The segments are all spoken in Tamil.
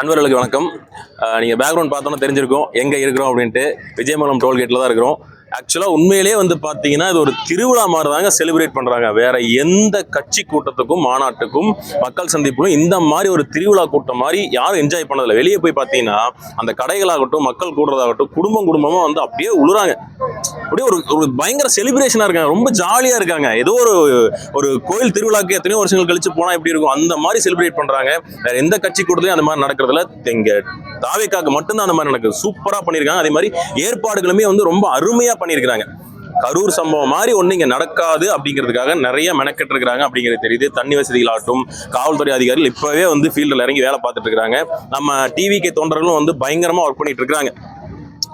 அன்பர்களுக்கு வணக்கம். நீங்கள் பேக்ரவுண்ட் பார்த்தோன்னா தெரிஞ்சிருக்கும். எங்கே இருக்கிறோம் அப்படின்ட்டு. விஜயமங்கலம் டோல்கேட்டில் தான் இருக்கிறோம். ஆக்சுவலாக உண்மையிலேயே வந்து பார்த்தீங்கன்னா இது ஒரு திருவிழா மாதிரி தாங்க செலிப்ரேட் பண்றாங்க. வேற எந்த கட்சி கூட்டத்துக்கும் மாநாட்டுக்கும் மக்கள் சந்திப்புக்கும் இந்த மாதிரி ஒரு திருவிழா கூட்டம் மாதிரி யாரும் என்ஜாய் பண்ணதில்லை. வெளியே போய் பார்த்தீங்கன்னா அந்த கடைகளாகட்டும் மக்கள் கூடுறதாகட்டும் குடும்பம் குடும்பமாக வந்து அப்படியே உழுறாங்க. அப்படியே ஒரு ஒரு பயங்கர செலிப்ரேஷனாக இருக்காங்க. ரொம்ப ஜாலியாக இருக்காங்க. ஏதோ ஒரு ஒரு கோயில் திருவிழாக்கு எத்தனையோ வருஷங்கள் கழிச்சு போனால் எப்படி இருக்கும்? அந்த மாதிரி செலிப்ரேட் பண்ணுறாங்க வேற எந்த கட்சி கூட்டத்திலையும் அந்த மாதிரி நடக்கிறதுல இங்க தாவேக்காக்கு மட்டும்தான் அந்த மாதிரி நடக்குது. சூப்பராக பண்ணியிருக்காங்க அதே மாதிரி ஏற்பாடுகளுமே வந்து ரொம்ப அருமையாக பண்ணியிருக்கிறாங்க. கரூர் சம்பவம் மாதிரி ஒண்ணு இங்க நடக்காது அப்படிங்கிறதுக்காக நிறைய மெனக்கெட்டு இருக்கிறாங்க அப்படிங்கிறது தெரியுது. தண்ணி வசதிகளாகட்டும் காவல்துறை அதிகாரிகள் இப்பவே வந்து ஃபீல்டில் இறங்கி வேலை பார்த்துட்டு இருக்கிறாங்க நம்ம டிவிக்கு தொண்டர்களும் வந்து பயங்கரமா ஒர்க் பண்ணிட்டு இருக்காங்க.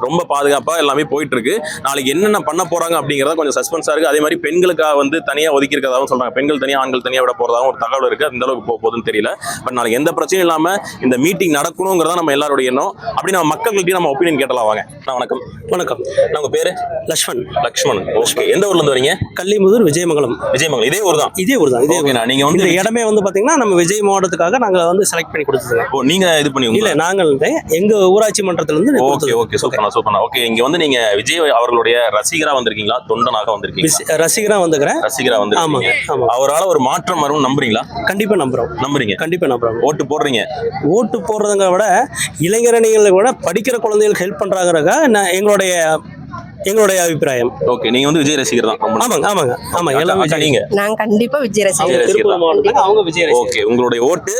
ரொம்ப பாதுகாப்பா எல்லாமே போயிட்டு இருக்கு நாளைக்கு என்னென்ன பண்ண போறாங்க அப்படிங்கறத கொஞ்சம் சஸ்பென்ஸா இருக்கு. அதே மாதிரி பெண்களுக்காக வந்து தனியா ஒதுக்கி இருக்கிறதாவும் சொல்றாங்க. பெண்கள் தனியா ஆண்கள் தனியா விட போறதாவும் ஒரு தகவல் இருக்கு. அந்த அளவுக்கு போக போகுதுன்னு தெரியல. பட் நாளைக்கு எந்த பிரச்சனையும் இல்லாம இந்த மீட்டிங் நடக்கணுங்கிறதா நம்ம எல்லாருடைய எண்ணம். அப்படி நம்ம மக்கள்கிட்டயும் நம்ம ஒப்பீனியன் கேட்டலாம். வாங்க. அண்ணா, வணக்கம். வணக்கம். உங்க பேரு? லக்ஷ்மண். லக்ஷ்மணன் ஓகே எந்த ஊர்ல இருந்து வரீங்க? கள்ளிமுதூர் விஜயமங்கலம். விஜயமங்கலம். இதே ஊர் தான்? இதே ஊர் தான். இதே ஊர் நீங்க வந்து இடமே வந்து பாத்தீங்கன்னா நம்ம விஜய் மாவட்டத்துக்காக நாங்க வந்து செலக்ட் பண்ணி கொடுத்ததுங்க. ஓ, நீங்க இது பண்ணி இல்ல நாங்கள் எங்க ஊராட்சி மன்றத்துல இருந்து ஓகே. ஓகே சூப்பர்ண்ணா சூப்பர்ண்ணா ஓகே இங்க வந்து நீங்க விஜய் அவர்களுடைய ரசிகரா வந்திருக்கீங்களா? தொண்டனாக வந்திருக்கீங்களா? விஸ்- ரசிகரா வந்துக்கிறேன். ரசிகரா வந்து ஆமாங்க ஆமா அவரால ஒரு மாற்றம் வரும் நம்புறீங்களா? கண்டிப்பா நம்புறோம். நம்புறீங்க. கண்டிப்பா நம்புறோம். ஓட்டு போடுறீங்க. ஓட்டு போடுறதுங்க விட இளைஞரணிகளை விட படிக்கிற குழந்தைகளுக்கு ஹெல்ப் பண்றாங்கிறக்கா நான் எங்களுடைய எங்களுடைய அபிப்பிராயம். ஓகே நீங்க வந்து விஜய் ரசிகர் தான். ஆமாங்க ஆமாங்க ஆமாங்க. எல்லாம் நீங்க? நான் கண்டிப்பா விஜய் ரசிகர். அவங்க விஜய் ஓகே உங்களுடைய ஓட்டு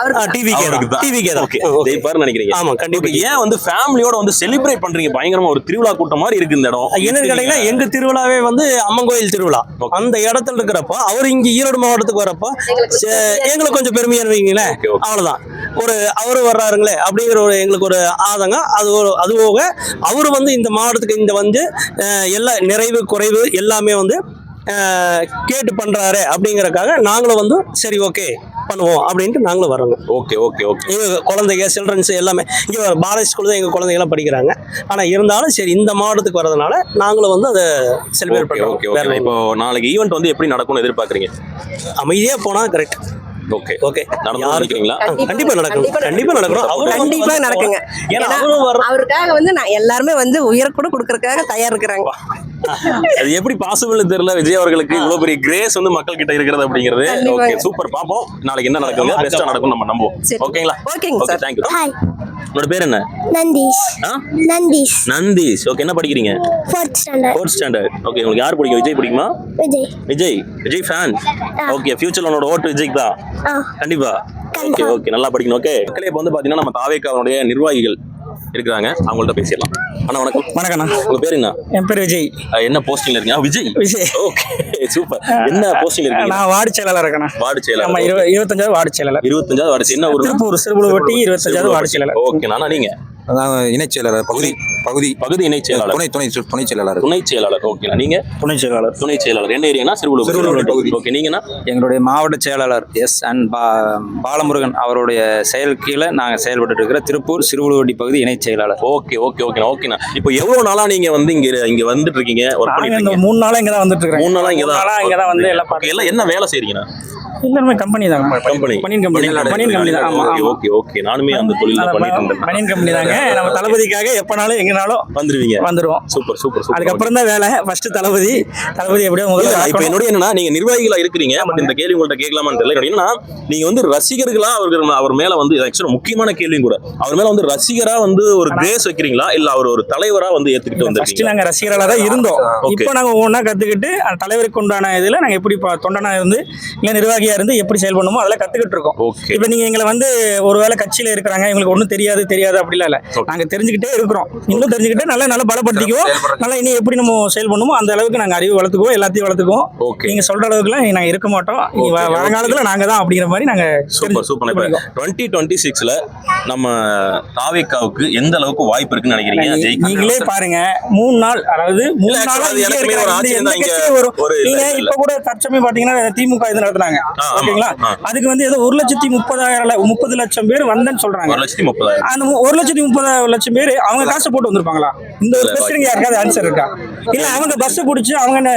அவருக்கு டிவி அவருக்கு தான். TV okay okay. ஜெயிப்பார்னு நினைக்கிறீங்க ஆமா கண்டிப்பா. ஏன் வந்து ஃபேமிலியோட வந்து செலிப்ரேட் பண்றீங்க? பயங்கரமா ஒரு திருவிழா கூட்டம் மாதிரி இருக்கு இந்த இடம். என்னன்னு கேட்டீங்கன்னா எங்க திருவிழாவே வந்து அம்மன் கோயில் திருவிழா. அந்த இடத்துல இருக்கிறப்ப அவர் இங்க ஈரோடு மாவட்டத்துக்கு வரப்போ எங்களுக்கு கொஞ்சம் பெருமையா இருவீங்களே Okay, okay. அவ்வளவுதான். ஒரு அவரு வர்றாருங்களே அப்படிங்கிற ஒரு எங்களுக்கு ஒரு ஆதங்கம் அது ஒரு அது போக அவர் வந்து இந்த மாவட்டத்துக்கு இங்க வந்து எல்லா நிறைவு குறைவு எல்லாமே வந்து கேட்டு பண்றாரு அப்படிங்கறக்காக நாங்களும் வந்து சரி ஓகே பண்ணுவோம் அப்படின்ட்டு நாங்களும் வர்றோங்க. ஓகே ஓகே ஓகே எங்க குழந்தைங்க சில்ட்ரன்ஸ் எல்லாமே இங்கே பாரதி ஸ்கூல் தான் எங்கள் குழந்தைங்கலாம் படிக்கிறாங்க. ஆனால் இருந்தாலும் சரி இந்த மாவட்டத்துக்கு வரதுனால நாங்களும் வந்து அதை செலிப்ரேட் ஓகே ஓகே பண்ணுறோம் ஓகே இப்போ நாளைக்கு ஈவெண்ட் வந்து எப்படி நடக்கும்னு எதிர்பார்க்கறீங்க? அமைதியாக போனால் கரெக்ட் ஓகே ஓகே நடந்து யாருக்கு நினைக்கிறீங்களா? கண்டிப்பா நடக்கும் கண்டிப்பா நடக்கும் அவரும் வந்து கண்டிப்பா நடக்குங்க. ஏன்னா அவருக்காக வந்து நான் எல்லாருமே வந்து உயர் கூட கொடுக்கறதுக்காக தயார் இருக்கிறாங்க. அது எப்படி பாசிபிள் தெரியல. விஜய் அவர்களுக்கு இவ்வளவு பெரிய கிரேஸ் வந்து மக்கள் கிட்ட இருக்கிறது அப்படிங்கிறது. ஓகே சூப்பர் பாப்போம் நாளைக்கு என்ன நடக்குங்க பெஸ்டா நடக்கும் நம்ம நம்புவோம். ஓகேங்களா ஓகேங்க ஓகே சார். தேங்க்யூ ஹாய் உங்களோட பேர் என்ன? நந்தீஷ். ஆ? நந்தீஷ். நந்தீஷ். ஓகே என்ன படிக்கிறீங்க? Fourth standard fourth standard okay உங்களுக்கு யார் பிடிக்கும்? விஜய் பிடிக்குமா? விஜய். விஜய். விஜய் ஃபேன் ஓகே ஃபியூச்சர்ல உன்னோட ஓட்டு விஜய்க்கு தான். கண்டிப்பா. ஓகே. ஓகே நல்லா படிக்கணும். ஓகே மக்களே இப்போ வந்து பாத்தீங்கன்னா நம்ம தாவேக்காவுடைய நிர்வாகிகள் இருக்கிறாங்க. அவங்கள்ட்ட பேசிடலாம். அண்ணா வணக்கம். வணக்கண்ணா உங்க பேர் என்ன? என் பேர் விஜய். என்ன போஸ்டிங்ல இருக்கீங்க? விஜய்? விஜய். Okay super. என்ன போஸ்டிங்ல இருக்கீங்க? நான் வார்டு செயலாளர் இருக்கேண்ணா. வார்டு ஆமா செயலாளர் இருபது இருபத்தஞ்சாவது வார்டு செயலாளர். இருபத்தஞ்சாவது வார்டு. என்ன ஊர் திருப்பூர் சிறுபுழுவட்டி இருபத்தஞ்சாவது வார்டு செயலாளர். ஓகே நானா நீங்க? அதான் இணைச் செயலாளர் பகுதி பகுதி. பகுதி. இணைச் செயலாளர். துணை துணை துணை செயலாளர். துணை செயலாளர். ஓகே நீங்க? துணை செயலாளர். துணை செயலாளர். என்ன ஏரியானா? சிறுவலூர். சிறுவலூர் பகுதி. ஓகே நீங்கனா எங்களுடைய மாவட்ட செயலாளர் எஸ் அண்ட் பா பாலமுருகன் அவருடைய செயல் கீழே நாங்கள் செயல்பட்டு இருக்கிற திருப்பூர் சிறுவலுவட்டி பகுதி இணைச் செயலாளர். ஓகே ஓகே ஓகேண்ணா ஓகேண்ணா இப்போ எவ்வளவு நாளா நீங்க வந்து இங்க இங்க வந்துட்டு இருக்கீங்க ஒர்க் பண்ணிட்டு நாங்க மூணு நாளா இங்க தான் வந்துட்டு இருக்கேன் மூணு நாளா இங்க தான் நாளா இங்க தான் வந்து எல்லாம் எல்லாம் என்ன வேலை செய்றீங்கண்ணா? எல்லாருமே கம்பெனி தான் கம்பெனி பனியன் கம்பெனி பனியன் கம்பெனி. தான். ஆமா ஓகே ஓகே. நானுமே அந்த தொழில பண்ணிட்டு இருந்தேன். பனியன் கம்பெனி தாங்க. நம்ம தளபதிக்காக எப்பனாலும் எங்கனாலும் வந்துருவீங்க. வந்துருவோம். சூப்பர் சூப்பர் அதுக்கப்புறம் தான் வேலை. ஃபர்ஸ்ட் தளபதி. தளபதி எப்படியோ இப்ப. என்னுடைய என்னன்னா நீங்க நிர்வாகிகளா இருக்கிறீங்க. பட் இந்த கேள்வி உங்கள்ட்ட கேட்கலாமான்னு தெரியல. என்னன்னா நீங்க வந்து ரசிகர்களா அவருக்கு அவர் மேல வந்து ஆக்சுவலா முக்கியமான கேள்வியும் கூட. அவர் மேல வந்து ரசிகரா வந்து ஒரு கிரேஸ் வைக்கிறீங்களா? இல்ல அவர் ஒரு தலைவரா வந்து ஏத்துக்கிட்டு ஃபர்ஸ்ட் வந்திருக்கீங்க நாங்க ரசிகர்களா தான் இருந்தோம். இப்போ நாங்க ஒவ்வொன்றா கத்துக்கிட்டு தலைவருக்கு உண்டான இதுல நாங்க எப்படி தொண்டனா இருந்து இல்ல நிர்வாகியா இருந்து எப்படி செயல்படணுமோ அதெல்லாம் கத்துக்கிட்டு இருக்கோம். இப்போ நீங்க எங்களை வந்து ஒருவேளை கட்சியில இருக்கிறாங்க எங்களுக்கு ஒன்றும் தெரியாது தெரியாது அப்படிலாம் இல்ல. Okay. நாங்க தெரிஞ்சுக்கிட்டே இருக்கிறோம். இன்னும் தெரிஞ்சுக்கிட்டே நல்லா நல்லா பலப்படுத்திக்குவோம். நல்லா இனி எப்படி நம்ம செயல்படணுமோ அந்த அளவுக்கு நாங்க அறிவு வளர்த்துக்குவோம் எல்லாத்தையும் வளர்த்துக்குவோம். ஓகே நீங்க சொல்ற அளவுக்குலாம் நாங்க இருக்க மாட்டோம். வருங்காலத்துல நாங்க தான் அப்படிங்கிற மாதிரி நாங்க சூப்பர் சூப்பர். டுவெண்ட்டி டுவெண்ட்டி சிக்ஸ்ல நம்ம தாவேக்காவுக்கு எந்த அளவுக்கு வாய்ப்பு இருக்குன்னு நினைக்கிறீங்க? நீங்களே பாருங்க மூணு நாள் அதாவது மூணு நாளா ஒரு ஒரு நீங்க. இப்ப கூட தற்சமயம் பாத்தீங்கன்னா திமுக இது நடத்துனாங்க. ஓகேங்களா. அதுக்கு வந்து ஏதோ ஒரு லட்சத்தி முப்பதாயிரம் முப்பது லட்சம் பேர் வந்தேன்னு சொல்றாங்க. ஒரு லட்சத்தி முப்பதாயிரம். அந்த ஒரு லட்சத்தி முப்பது லட்சம் பேர் அவங்க காசு போட்டு வந்திருப்பாங்களா? இந்த ஒரு கொஸ்டினுக்கு யாருக்காவது ஆன்சர் இருக்கா? இல்ல அவங்க பஸ் பிடிச்சி அவங்க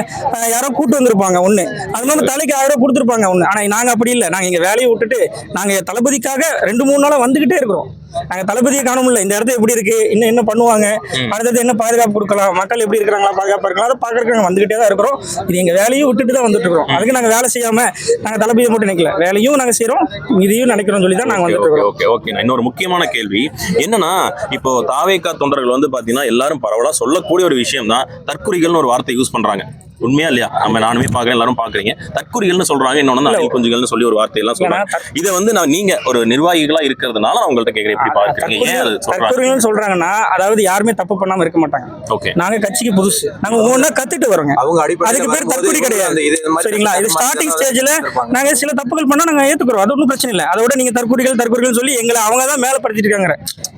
யாரோ கூட்டு வந்திருப்பாங்க ஒண்ணு. அது மாதிரி தலைக்கு ஆயிரம் ரூபாய் கொடுத்துருப்பாங்க ஒண்ணு. ஆனா நாங்க அப்படி இல்ல. நாங்க இங்க வேலையை விட்டுட்டு நாங்க தளபதிக்காக ரெண்டு மூணு நாளா வந்துகிட்டே இருக்கிறோம். நாங்க தளபதியை காண முடியல இந்த இடத்துல எப்படி இருக்கு? இன்னும் என்ன பண்ணுவாங்க? அடுத்தது என்ன பாதுகாப்பு கொடுக்கலாம்? மக்கள் எப்படி இருக்கிறாங்களா? பாதுகாப்பா இருக்கலாம்? அதை பாக்குறதுக்கு வந்துகிட்டே தான் இருக்கிறோம். இது எங்க வேலையை விட்டுட்டு தான் வந்துட்டு இருக்கிறோம். அதுக்கு நாங்க வேலை செய்யாம நாங்க தளபதியை மட்டும் நினைக்கல வேலையும் நாங்க செய்றோம். இதையும் நினைக்கிறோம் சொல்லி தான் நாங்க வந்துட்டு ஓகே ஓகே. இன்னொரு முக்கியமான கேள்வி. என்னன்னா இப்போ தாவேக்கா தொண்டர்கள் வந்து பாத்தீங்கன்னா எல்லாரும் பரவலா சொல்லக்கூடிய ஒரு விஷயம் தான் தற்குறிகள்னு ஒரு வார்த்தை யூஸ் பண்றாங்க. உண்மையா இல்லையா? நம்ம நானுமே பாக்குறேன் எல்லாரும் பாக்குறீங்க தற்குறிகள்னு சொல்றாங்க இன்னொன்னு குஞ்சுகள்னு சொல்லி ஒரு வார்த்தை எல்லாம் சொல்றாங்க. இதை வந்து நான் நீங்க ஒரு நிர்வாகிகளா இருக்கிறதுனால நான் உங்கள்ட்ட கேக்குறேன் எப்படி பாக்குறீங்க ஏன் சொல்றாங்கன்னா அதாவது யாருமே தப்பு பண்ணாம இருக்க மாட்டாங்க. ஓகே. நாங்க கட்சிக்கு புதுசு. நாங்க ஒவ்வொன்றா கத்துட்டு வரோங்க. அவங்க அதுக்கு பேர் தற்கொலை கிடையாது. சரிங்களா? இது ஸ்டார்டிங் ஸ்டேஜ்ல. நாங்க சில தப்புகள் பண்ணா நாங்க ஏத்துக்கிறோம். அது ஒன்றும் பிரச்சனை இல்லை. அதோட நீங்க தற்கொலைகள் தற்கொலைகள் சொல்லி எங்களை அவங்க தான் மேல படுத்திட்டு இருக்காங்க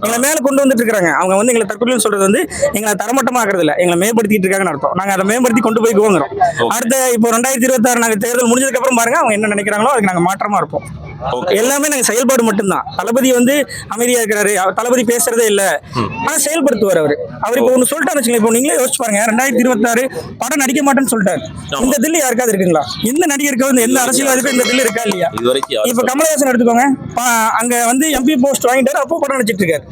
எங்களை மேல கொண்டு வந்துட்டு இருக்காங்க. அவங்க வந்து எங்களை தற்கொலைகள் சொல்றது வந்து எங்களை தரமட்டமாக்குறது இல்ல. எங்களை மேம்படுத்திட்டு இருக்காங்கன்னு அர்த்தம். நாங்க அதை மேம்படுத்தி கொண்டு போய் கோங்குறோம் அடுத்த இப்போ ரெண்டாயிரத்தி இருபத்தாறு நாங்க தேர்தல் முடிஞ்சதுக்கு அப்புறம் பாருங்க அவங்க என்ன நினைக்கிறாங்களோ அதுக்கு நாங்க மாற்றமா இருப்போம். எல்லாமே நாங்க செயல்பாடு மட்டும்தான். தளபதி வந்து அமைதியா இருக்கிறாரு. தளபதி பேசுறதே இல்ல. ஆனா செயல்படுத்துவார் அவரு. அவர் இப்போ ஒண்ணு சொல்லிட்டாரு இப்போ நீங்களே யோசிச்சு பாருங்க ரெண்டாயிரத்தி இருபத்தாறு படம் நடிக்க மாட்டேன்னு சொல்லிட்டாரு. இந்த தில்லு யாருக்காவது இருக்குங்களா? எந்த நடிகருக்கு வந்து எந்த அரசியல்வாதிக்கும் இந்த தில்லு இருக்கா இல்லையா? இப்ப கமலஹாசன் எடுத்துக்கோங்க. அங்க வந்து எம்பி போஸ்ட் வாங்கிட்டாரு அப்போ படம் நடிச்சிட்டு இருக்காரு.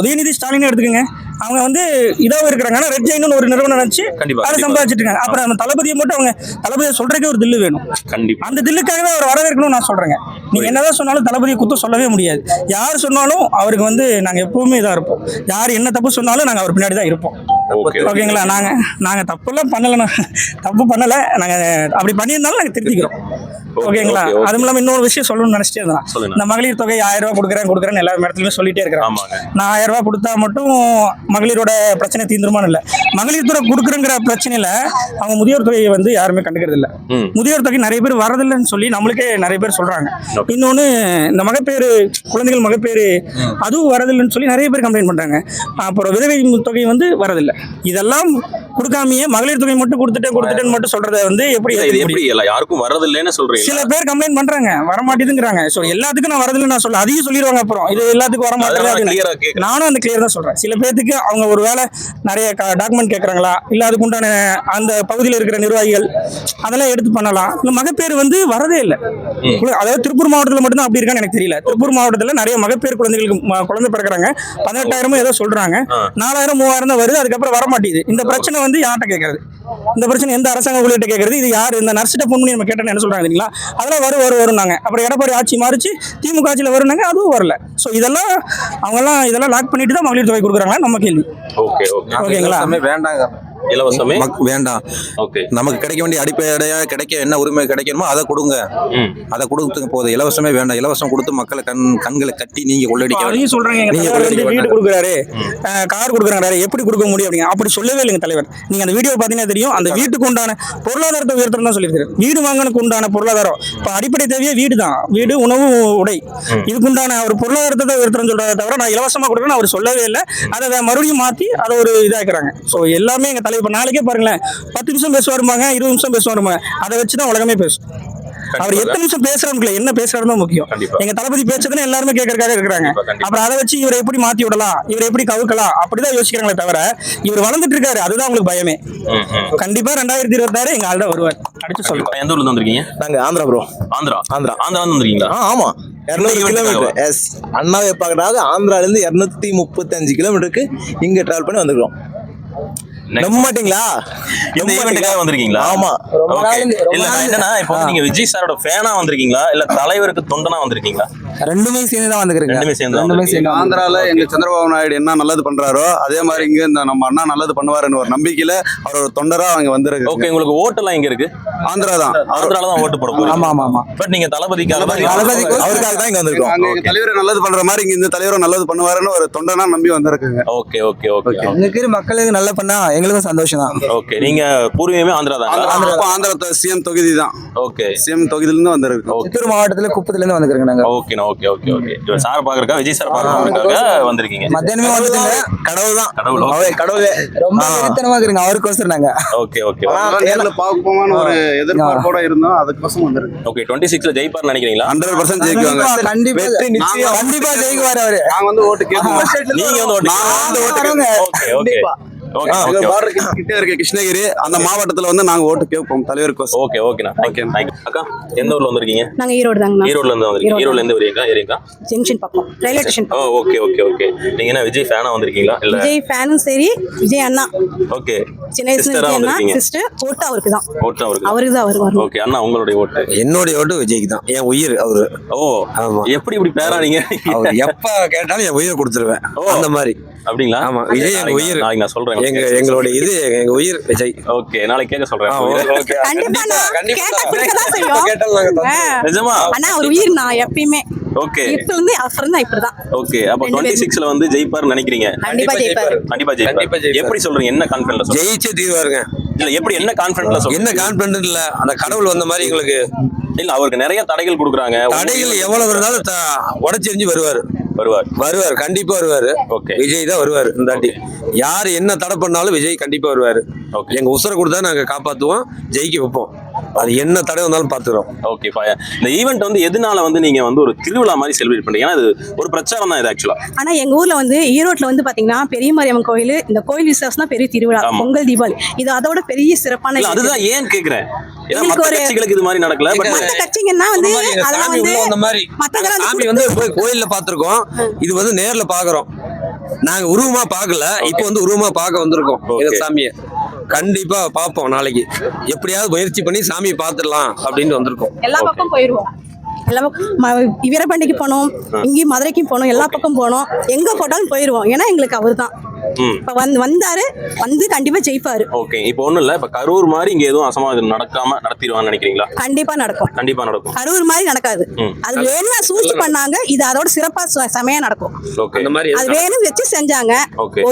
உதயநிதி ஸ்டாலின் எடுத்துக்கோங்க. அவங்க வந்து இதாவும் இருக்கிறாங்க. ஆனா ரெட் ஜெயின்னு ஒரு நிறுவனம் நினைச்சு அதை. சம்பாதிச்சிட்டு இருக்காங்க அப்புறம் அந்த தளபதியை மட்டும் அவங்க தளபதியை சொல்றதுக்கே ஒரு தில்லு வேணும். கண்டிப்பா. அந்த தில்லுக்காகவே அவர் வரவேற்கணும்னு நான் சொல்றேங்க. நீங்க என்னதான் சொன்னாலும் தளபதியை குத்தம் சொல்லவே முடியாது. யார் சொன்னாலும் அவருக்கு வந்து நாங்க எப்பவுமே இதா இருப்போம். யார் என்ன தப்பு சொன்னாலும் நாங்க அவர் பின்னாடி தான் இருப்போம். ஓகேங்களா? நாங்க நாங்க தப்புலாம் பண்ணலண்ணா தப்பு பண்ணல. நாங்க அப்படி பண்ணியிருந்தாலும் நாங்க திருத்திக்கிறோம். ஓகேங்களா. அதுவும் இல்லாம இன்னொரு விஷயம் சொல்லணும்னு நினைச்சிட்டே இருந்தேன். இந்த மகளிர் தொகை ஆயிரம் ரூபாய் கொடுக்குறேன் கொடுக்குறேன்னு எல்லா இடத்துலயுமே சொல்லிட்டே இருக்கிறேன் நான் ஆயிரம் ரூபாய் கொடுத்தா மட்டும் மகளிரோட பிரச்சனை தீந்துருமான்னு இல்லை. மகளிர் துறை கொடுக்குறங்கிற பிரச்சனையில அவங்க முதியோர் தொகையை வந்து யாருமே கண்டுக்கிறது இல்லை. முதியோர் தொகை நிறைய பேர் வரதில்லைன்னு சொல்லி நம்மளுக்கே நிறைய பேர் சொல்றாங்க. இன்னொன்னு இந்த மகப்பேறு குழந்தைகள் மகப்பேறு அதுவும் வரதில்லைன்னு சொல்லி நிறைய பேர் கம்ப்ளைண்ட் பண்றாங்க. அப்புறம் விதவை தொகை வந்து வரதில்லை. இதெல்லாம் கொடுக்காமயே மகளிர் தொகை மட்டும் கொடுத்துட்டேன் கொடுத்துட்டேன்னு மட்டும் சொல்றத வந்து எப்படி இது எப்படி? இல்ல யாருக்கும் வர்றதில்லைன்னு சொல்றீங்க சில பேர் கம்ப்ளைண்ட் பண்றாங்க வரமாட்டேதுங்கிறாங்க. ஸோ எல்லாத்துக்கும் நான் வரதில்லை நான் சொல்ல அதையும் சொல்லிடுவாங்க அப்புறம். இது எல்லாத்துக்கும் வர மாட்டேங்குது நானும் அந்த கிளியர் தான் சொல்றேன். சில பேர்த்துக்கு அவங்க ஒரு வேளை நிறைய டாக்குமெண்ட் கேட்குறாங்களா இல்லை அதுக்கு உண்டான அந்த பகுதியில் இருக்கிற நிர்வாகிகள் அதெல்லாம் எடுத்து பண்ணலாம். இந்த மகப்பேறு வந்து வரதே இல்லை. அதாவது திருப்பூர் மாவட்டத்தில் மட்டும்தான் அப்படி இருக்கான்னு எனக்கு தெரியல. திருப்பூர் மாவட்டத்தில் நிறைய மகப்பேறு குழந்தைகளுக்கு குழந்தை பிறக்கிறாங்க. பதினெட்டாயிரமோ ஏதோ சொல்றாங்க. நாலாயிரம் மூவாயிரம் தான் வருது. அதுக்கப்புறம் வர மாட்டேங்குது இந்த பிரச்சனை வந்து யார்கிட்ட கேட்கறது? இந்த பிரச்சனை எந்த அரசாங்க ஊழியர்கிட்ட கேட்கறது? இது யார்? இந்த நர்ஸ்கிட்ட ஃபோன் பண்ணி நம்ம கேட்டோன்னு என்ன சொல்றாங்க தெரியுங்களா? அதெல்லாம் வரும் வரும் வரும்னாங்க. அப்புறம் எடப்பாடி ஆட்சி மாறிச்சு திமுக ஆட்சியில் வரும்னாங்க அதுவும் வரல. ஸோ இதெல்லாம் அவங்கெல்லாம் இதெல்லாம் லாக் பண்ணிட்டு தான் மகளிர் தொகை கொடுக்குறாங்களா நம்ம கேள்வி. ஓகே ஓகே ஓகேங்களா? வேண்டாங்க. இலவசமே? வேண்டாம் ஓகே. நமக்கு கிடைக்க வேண்டிய அடிப்படையா கிடைக்க என்ன உரிமை கிடைக்கணுமோ அதை கொடுங்க. ம். அதை கொடுத்துங்க போதும் இலவசமே வேண்டாம். இலவசம் கொடுத்து மக்களை கண் கண்களை கட்டி நீங்க கொள்ளடிக்க. சொல்றாங்க நீங்க வீடு. கொடுக்குறாரு. கார் கொடுக்குறாரு எப்படி கொடுக்க முடியும் அப்படிங்க? அப்படி சொல்லவே இல்லைங்க தலைவர். நீங்க அந்த வீடியோ பார்த்தீங்கன்னா தெரியும். அந்த வீட்டுக்கு உண்டான பொருளாதாரத்தை உயர்த்தணும் தான் சொல்லியிருக்காரு. வீடு வாங்கனுக்கு உண்டான பொருளாதாரம். இப்போ அடிப்படை தேவையே வீடு தான். வீடு உணவு உடை. இதுக்கு உண்டான ஒரு பொருளாதாரத்தை தான் உயர்த்தணும் சொல்றதை தவிர நான் இலவசமா கொடுக்குறேன்னு அவர் சொல்லவே இல்லை. அதை மறுபடியும் மாத்தி அதை ஒரு இதாக்குறாங்க. ஸோ எல்லாமே எங்க தலைவர் இப்ப நாளைக்கே பாருங்களேன். பத்து நிமிஷம் பேசுவாருமாங்க இருபது நிமிஷம் பேசுவாருமாங்க அதை வச்சு தான் உலகமே பேசும். அவர் எத்தனை நிமிஷம் பேசுறாருல என்ன பேசுறாரு தான் முக்கியம். எங்க தளபதி பேச்சதுன்னு எல்லாருமே கேட்கறதுக்காக இருக்கிறாங்க. அப்புறம் அதை வச்சு இவரை எப்படி மாத்தி விடலாம்? இவரை எப்படி கவுக்கலாம்? அப்படிதான் யோசிக்கிறாங்களே தவிர இவர் வளர்ந்துட்டு இருக்காரு. அதுதான் உங்களுக்கு பயமே. கண்டிப்பா ரெண்டாயிரத்தி இருபத்தாறு எங்க ஆள் வருவார். அடிச்சு சொல்லுங்க. எந்த ஊர்ல வந்திருக்கீங்க? நாங்க ஆந்திரா ப்ரோ ஆந்திரா. ஆந்திரா. ஆந்திரா வந்து வந்திருக்கீங்களா? ஆமா. இரநூறு இந்த கிலோமீட்டர்? எஸ் அண்ணாவை பார்க்கறதுக்கு ஆந்திரால இருந்து இரநூத்தி முப்பத்தஞ்சு கிலோமீட்டருக்கு இங்க டிராவல் பண்ணி வந்திருக்கோம் Next. நம்ப மாட்டீங்களா இந்த நம்ப ஈவெண்ட்டுக்காக மாட்டீங்களா? வந்திருக்கீங்களா? ஆமா. Okay. இல்ல நான் என்னன்னா இப்போ நீங்க விஜய் சாரோட ஃபேனா வந்திருக்கீங்களா? இல்ல தலைவருக்கு தொண்டனா வந்திருக்கீங்களா? ரெண்டுமே சேர்ந்து தான் வந்துக்கிறேங்க ரெண்டுமே சேர்ந்து ரெண்டுமே ஆந்திரால எங்க சந்திரபாபு நாயுடு என்ன நல்லது பண்றாரோ அதே மாதிரி இங்க இந்த நம்ம அண்ணா நல்லது பண்ணுவாருன்னு ஒரு நம்பிக்கையில அவர் ஒரு தொண்டரா அவங்க வந்திருக்கு ஓகே உங்களுக்கு ஓட்டெல்லாம் எங்க இருக்கு? ஆந்திரா தான் ஆந்திரால தான் ஓட்டு போட போறீங்க. ஆமா ஆமா ஆமா. பட் நீங்க தளபதிக்காக தளபதிக்கு அவருக்காக தான் இங்க வந்திருக்கோம். அங்க தலைவர் நல்லது பண்ற மாதிரி இங்க இந்த தலைவரும் நல்லது பண்ணுவாருன்னு ஒரு தொண்டனா நம்பி வந்திருக்குங்க. ஓகே ஓகே ஓகே இங்க இருக்கிற மக்களுக்கு நல்லா பண்ணா எங்களுக்கும் சந்தோஷம் தான். ஓகே நீங்க பூர்வீகமே ஆந்திரா தான் ஆந்திரா அப்ப ஆந்திரா சிஎம் தொகுதி தான். ஓகே. சிஎம் தொகுதியில இருந்து வந்திருக்கு. சித்தூர் மாவட்டத்துல குப்பத்துல இருந்து வந்துக்கிறோங்க நாங்க okay okay okay. Okay sir பாக்குறக்கா Vijay sir பாக்குறதுக்காக வந்திருக்கீங்க. மத்தியானமே வந்துட்டுங்க கடவுள் தான். கடவுள் அவரே கடவுளே. ரொம்ப ஆ. வெறித்தனமா இருக்கிறீங்க அவருக்கோசரம் நாங்க. Okay okay. நேரில் பார்ப்போமான ஒரு எதிர்பார்ப்போட இருந்தோம். அதுக்கோசம் வந்திருக்கு. ஓகே டுவெண்ட்டி சிக்ஸ்ல ஜெயிப்பார் நினைக்கிறீங்களா ஹண்ட்ரட் பர்சன்ட் ஜெயிக்குவாங்க. கண்டிப்பா நிச்சயம். கண்டிப்பா ஜெயிக்குவாரு அவரு. நாங்க வந்து ஓட்டு கேட்போம். நீங்க வந்து ஓட்டு. Okay okay. ஓகே ஓகே கிட்டே இருக்க கிருஷ்ணகிரி. அந்த மாவட்டத்துல வந்து நாங்க ஓட்டு கேட்போம் தலைவருக்கோசம். ஓகே ஓகேண்ணா தேங்க்யூ அக்கா எந்த ஊர்ல வந்திருக்கீங்க? நாங்க ஈரோடு தாங்கண்ணா ஈரோட்ல இருந்து வந்திருக்கீங்க. ஈரோட்ல இருந்து வரீங்க ஏரியாக்கா ஜங்ஷன் பக்கம். Railway station oh okay okay okay நீங்க என்ன விஜய் ஃபேனா வந்திருக்கீங்களா? இல்ல? விஜய் ஃபேனும் சரி விஜய் அண்ணா. ஓகே சின்ன வயசுல சிஸ்டரா விஜய் அண்ணா வந்திருக்கீங்க. சிஸ்டர் ஓட்டு அவருக்கு தான். ஓட்டு அவருக்கு அவருக்கு தான் அவர் வரணும் ஓகே அண்ணா உங்களுடைய ஓட்டு என்னுடைய ஓட்டு விஜய்க்கு தான். என் உயிர் அவரு. ஓ ஆமா. எப்படி இப்படி பேரா நீங்க? அவர் எப்ப கேட்டாலும் என் உயிரை கொடுத்துருவேன். ஓ. அந்த மாதிரி. அப்படிங்களா? ஆமா, விஜய் எங்க உயிர். நாளைக்கு நான் சொல்றேன் எங்க எங்களுடைய இது எங்க உயிர் விஜய். ஓகே நாளைக்கு கேட்க சொல்றேன். கண்டிப்பா கண்டிப்பா. கேட்டா. நிஜமா? அண்ணா ஒரு உயிர் நான் எப்பயுமே. ஓகே இப்ப இருந்து அப்புறம் தான் இப்படிதான். ஓகே அப்ப ரெண்டு டுவெண்ட்டி பேரும். சிக்ஸ்ல வந்து ஜெயிப்பார் நினைக்கிறீங்க? கண்டிப்பா ஜெயிப்பாரு. கண்டிப்பா ஜெயிப்பார். எப்படி சொல்றீங்க? என்ன கான்ஃபிடன்ட்ல சொல்றீங்க? ஜெயிச்சே தீர்வாருங்க. இல்ல எப்படி என்ன கான்ஃபிடன்ட்ல சொல்றீங்க? என்ன கான்பிடன்ட் இல்ல. அந்த கடவுள் வந்த மாதிரி எங்களுக்கு இல்ல அவருக்கு நிறைய தடைகள் கொடுக்குறாங்க. தடைகள் எவ்வளவு இருந்தாலும் த- உடைச்செறிஞ்சு வருவாரு. வருவார். வருவார் கண்டிப்பா வருவாரு. ஓகே விஜய் தான் வருவாரு இந்த தாட்டி யார் என்ன தடை பண்ணாலும் விஜய் கண்டிப்பா வருவாரு. ஓகே எங்க உசுரை கொடுத்தா நாங்க காப்பாத்துவோம் ஜெயிக்க வைப்போம். அது என்ன தடை வந்தாலும் பாத்துக்கிறோம். ஓகே பாயா இந்த ஈவெண்ட் வந்து எதனால வந்து நீங்க வந்து ஒரு திருவிழா மாதிரி செலிப்ரேட் பண்றீங்க? ஏன்னா இது ஒரு பிரச்சாரம் தான் இது ஆக்சுவலா ஆனா எங்க ஊர்ல வந்து ஈரோட்ல வந்து பாத்தீங்கன்னா பெரிய மாரியம்மன் கோயில் இந்த கோயில் விசேஷம் பெரிய திருவிழா. பொங்கல் தீபாவளி. இது அதோட பெரிய சிறப்பான. அதுதான் ஏன் கேக்குறேன். கட்சிகளுக்கு இது மாதிரி நடக்கல பட் மத்த கட்சிங்கன்னா வந்து அதெல்லாம் மாதிரி. போய் கோயில்ல பாத்திருக்கோம். இது வந்து நேர்ல பாக்குறோம். நாங்க உருவமா பார்க்கல இப்போ வந்து உருவமா பார்க்க வந்திருக்கோம். சாமியை. கண்டிப்பா பார்ப்போம் நாளைக்கு. எப்படியாவது முயற்சி பண்ணி சாமியை பார்த்துடலாம் அப்படின்னு வந்திருக்கோம். எல்லா பக்கம் போயிருவோம். எல்லா வீரபாண்டிக்கு போனோம் இங்கேயும் மதுரைக்கும் போனோம் எல்லா பக்கம் போனோம். எங்க போட்டாலும் போயிருவோம். ஏன்னா எங்களுக்கு அவர் தான் இப்ப வந்து வந்தாரு வந்து கண்டிப்பா ஜெயிப்பாரு. ஓகே இப்போ ஒண்ணும் இல்ல இப்ப கரூர் மாதிரி இங்க எதுவும் அசம்பாவிதம் நடக்காம நடத்திடுவாங்கன்னு நினைக்கிறீங்களா? கண்டிப்பா நடக்கும். கண்டிப்பா நடக்கும். கரூர் மாதிரி நடக்காது. அது வேணும்னா சூழ்ச்சி பண்ணாங்க இது அதோட சிறப்பா சு- செமையா நடக்கும். ஓகே. அந்த மாதிரி அது வேணும் வச்சு செஞ்சாங்க.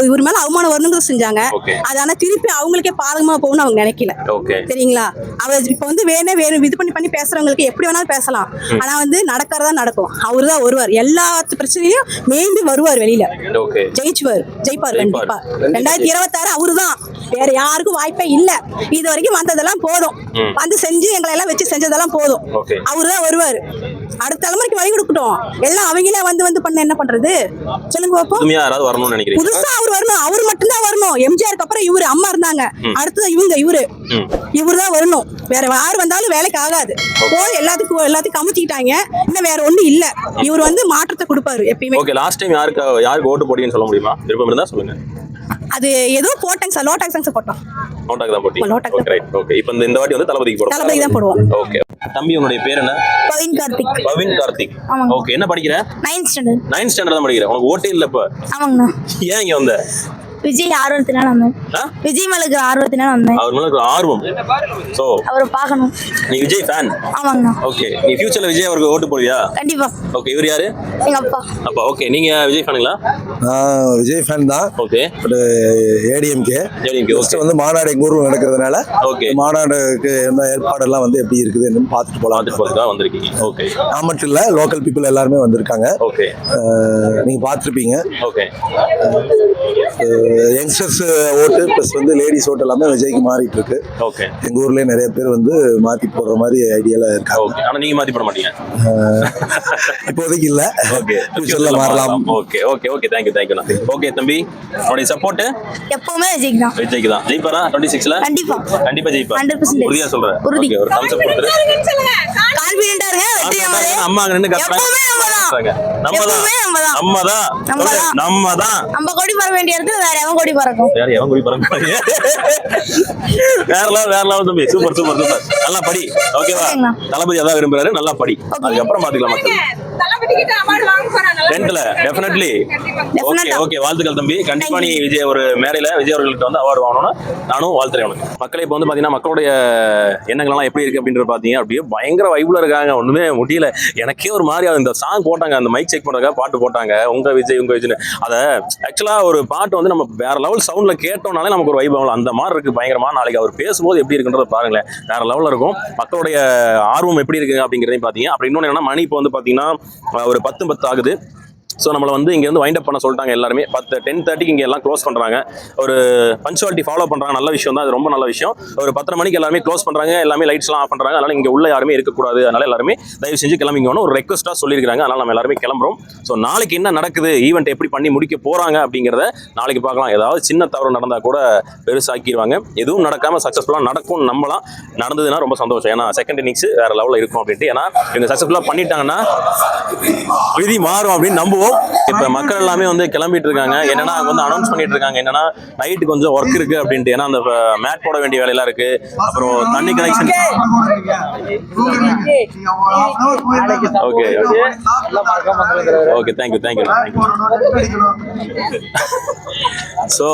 இவர் மேல அவமானம் வரணுங்கிறது செஞ்சாங்க. அது ஆனா திருப்பி அவங்களுக்கே பாதகமா போகணும்னு அவங்க நினைக்கல. ஓகே. சரிங்களா? அவர் இப்ப வந்து வேணே வேணும் இது பண்ணி பண்ணி பேசுறவங்களுக்கு எப்படி வேணாலும் பேசலாம். ஆனா வந்து நடக்கிறதா நடக்கும். அவரு தான் வருவார். எல்லா பிரச்சனையும் மீண்டு வருவார் வெளியில. ஓகே. ஜெயிச்சுவார். ஜெயிப்பார். கண்டிப்பா. ரெண்டாயிரத்தி இருபத்தாறு அவரு தான் வேற யாருக்கும் வாய்ப்பே இல்ல. இது வரைக்கும் வந்ததெல்லாம் போதும். வந்து செஞ்சு எங்களை எல்லாம் வச்சு செஞ்சதெல்லாம் போதும். அவரு தான் வருவார். அடுத்த தலைமுறைக்கு வழி கொடுக்கட்டும். எல்லாம் அவங்களே வந்து வந்து பண்ண என்ன பண்றது? சொல்லுங்க பாப்போம். யாராவது வரணும்னு நினைக்கிறீங்க? புதுசா அவர் வரணும். அவர் மட்டும்தான் வரணும். எம்ஜிஆருக்கு அப்புறம் இவரு அம்மா இருந்தாங்க. அடுத்தது இவங்க இவரு. இவரு தான் வரணும். வேற யார் வந்தாலும் வேலைக்கு ஆகாது. போய் எல்லாத்துக்கும் எல்லாத்தையும் கமுத்திக்கிட்டாங்க. இன்னும் வேற ஒண்ணும் இல்ல. இவர் வந்து மாற்றத்தை கொடுப்பாரு எப்பயுமே. ஓகே லாஸ்ட் டைம் யாருக்கு யாருக்கு ஓட்டு போட்டீங்கன்னு சொல்ல முடியுமா? விருப்பம் இருந்தா சொல்லுங்க. அது ஏதோ போட்டாங்க சார் லோட்டாக் சாங்ஸ் போட்டோம். நோட்டாக்கு தான் போட்டீங்க. ஓகே ரைட் ஓகே இப்போ இந்த வாட்டி வந்து தளபதிக்கு போடுவோம். தளபதிக்கு தான் போடுவோம். ஓகே தம்பி உன்னுடைய பேர் என்ன? பவின் கார்த்திக். பவின் கார்த்திக். ஓகே என்ன படிக்கிற? நைன்த் ஸ்டாண்டர்ட் நைன்த் ஸ்டாண்டர்ட் தான் படிக்கிற. உனக்கு ஓட்டே இல்ல இப்ப. ஆமாங்கண்ணா. ஏன் இங்க வந்த? விஜய் ஆர்வத்தினால வந்தேன்? விஜய் மேல இருக்கிற ஆர்வத்தினால வந்தேன். அவர் மேல இருக்கிற ஆர்வம் சோ அவரை பார்க்கணும். நீ விஜய் ஃபேன் ஆமாங்கண்ணா. ஓகே நீ ஃபியூச்சர்ல விஜய் அவருக்கு ஓட்டு போடுவியா? கண்டிப்பா. ஓகே இவர் யாரு? எங்க அப்பா. அப்பா ஓகே நீங்க விஜய் ஃபேனுங்களா நான் விஜய் ஃபேன் தான். Okay but ADMK ADMK first வந்து மாநாடு எங்க ஊர்ல நடக்கிறதுனால ஓகே மாநாடுக்கு என்ன ஏற்பாடெல்லாம் வந்து எப்படி இருக்குதுன்னு பார்த்துட்டு போலாம் பார்த்துட்டு போறதுக்காக வந்திருக்கீங்க. ஓகே நான் மட்டும் இல்ல லோக்கல் பீப்புள் எல்லாருமே வந்திருக்காங்க. ஓகே நீங்க பார்த்துருப்பீங்க. ஓகே யங்ஸ்டர்ஸ் ஓட்டு ப்ளஸ் வந்து லேடிஸ் ஓட்டு எல்லாமே விஜய்க்கு மாறிட்டு இருக்கு ஓகே எங்க ஊர்லயே நிறைய பேர் வந்து மாத்தி போடுற மாதிரி ஐடியால இருக்காங்க. ஓகே ஆனா நீங்க மாத்தி போட மாட்டீங்க. இப்போதைக்கு இல்ல. ஓகே ஃபியூச்சர்ல மாறலாம். Okay okay okay thank you தேங்க்யூண்ணா ஓகே தம்பி. உங்களுடைய சப்போர்ட் எப்பவுமே விஜய்க்கு தான். விஜய்க்கு தான். ஜெயிப்பாரா? டுவெண்ட்டி சிக்ஸ்ல கண்டிப்பா. கண்டிப்பா ஜெயிப்பா 100% உறுதியா சொல்றேன். ஓகே ஒரு தம்ஸ் அப் கொடுத்துரு கான்பிடண்டா இருங்க வெற்றி நம்மளே அம்மா அங்க நின்னு கத்துறாங்க எப்பவுமே நம்ம தான். நம்ம தான் நம்ம தான். நம்ம கொடி பறக்க வேண்டிய இடத்துல வேற எவன் கொடி பறக்கும்? வேற எவன் குடி பரம்பரை வேற லெவல் வேற லெவல் தம்பி. Super super super. நல்லா படி. ஓகேவா. தளபதி அதான் விரும்புறாரு. நல்லா படி. அதுக்கப்புறம் பாத்துக்கலாம் மத்தது டென்த்ல டெஃபினெட்லி ஓகே ஓகே வாழ்த்துக்கள் தம்பி. கண்டிப்பா நீ விஜய் ஒரு மேடையில விஜய் அவர்களுக்கு வந்து அவார்டு வாங்கணும்னு நானும் வாழ்த்துறேன் உனக்கு. மக்களே இப்போ வந்து பாத்தீங்கன்னா மக்களுடைய எண்ணங்கள்லாம் எப்படி இருக்கு அப்படின்றது பாத்தீங்க அப்படியே பயங்கர வைப்ல இருக்காங்க. ஒண்ணுமே முடியல. எனக்கே ஒரு மாதிரி இந்த சாங் போட்டாங்க அந்த மைக் செக் பண்றதுக்காக பாட்டு போட்டாங்க. உங்க விஜய் உங்க விஜய்னு. அதை ஆக்சுவலா ஒரு பாட்டு வந்து நம்ம வேற லெவல் சவுண்ட்ல கேட்டோம்னாலே நமக்கு ஒரு வைப் ஆகலாம் அந்த மாதிரி இருக்கு பயங்கரமா நாளைக்கு. அவர் பேசும்போது எப்படி இருக்குன்றத பாருங்களேன். வேற லெவல்ல இருக்கும். மக்களுடைய ஆர்வம் எப்படி இருக்கு அப்படிங்கிறதையும் பாத்தீங்க. அப்புறம் இன்னொன்று என்னன்னா மணி இப்போ வந்து பாத்தீங்கன்னா ஒரு பத்து பத்து ஆகுது. ஸோ நம்மளை வந்து இங்கேருந்து வைண்ட் அப் பண்ண சொல்லிட்டாங்க எல்லாருமே. பத்து டென் தேர்ட்டிக்கு இங்கே எல்லாம் க்ளோஸ் பண்ணுறாங்க ஒரு பஞ்சுவாலிட்டி ஃபாலோ பண்ணுறாங்க நல்ல விஷயம் தான். அது ரொம்ப நல்ல விஷயம். ஒரு பத்தரை மணிக்கு எல்லாருமே க்ளோஸ் பண்ணுறாங்க எல்லாமே லைட்ஸ்லாம் ஆஃப் பண்ணுறாங்க அதனால் இங்கே உள்ள யாருமே இருக்கக்கூடாது. அதனால் எல்லாருமே தயவு செஞ்சு கிளம்பிங்கன்னு ஒரு ரெக்வஸ்ட்டாக சொல்லியிருக்காங்க அதனால் நம்ம எல்லாருமே கிளம்புறோம். ஸோ நாளைக்கு என்ன நடக்குது? ஈவெண்ட் எப்படி பண்ணி முடிக்க போகிறாங்க அப்படிங்கிறத நாளைக்கு பார்க்கலாம். ஏதாவது சின்ன தவறு நடந்தால் கூட பெருசாக்கிடுவாங்க எதுவும் நடக்காமல் சக்ஸஸ்ஃபுல்லாக நடக்கும்னு நம்பலாம். நடந்ததுன்னா ரொம்ப சந்தோஷம். ஏன்னா செகண்ட் இன்னிங்ஸ் வேறு லெவலில் இருக்கும் அப்படின்ட்டு. ஏன்னா இவங்க சக்ஸஸ்ஃபுல்லாக பண்ணிட்டாங்கன்னா விதி மாறும் அப்படின்னு நம்புவோம். இப்போ மக்கள் எல்லாமே வந்து கிளம்பிட்டு இருக்காங்க என்னன்னா அங்க வந்து அனௌன்ஸ் பண்ணிட்டு இருக்காங்க என்னன்னா நைட்டு கொஞ்சம் ஒர்க் இருக்கு அப்படின்ட்டு. ஏன்னா அந்த மேட் போட வேண்டிய வேலையெல்லாம் இருக்கு. அப்புறம் தண்ணி connection okay. Okay. Thank you thank you so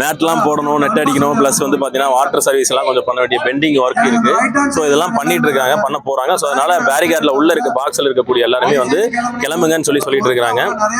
மேட்லாம் போடணும் நெட் அடிக்கணும் ப்ளஸ் வந்து பார்த்தீங்கன்னா வாட்டர் சர்வீஸ் எல்லாம் கொஞ்சம் பண்ண வேண்டிய பெண்டிங் ஒர்க் இருக்கு. ஸோ இதெல்லாம் பண்ணிட்டு இருக்காங்க பண்ண போறாங்க. ஸோ அதனால பேரிகார்டில் உள்ள இருக்க பாக்ஸில் இருக்கக்கூடிய எல்லாருமே வந்து கிளம்புங்கன்னு சொல்லி சொல்லிட்டு இருக்காங்க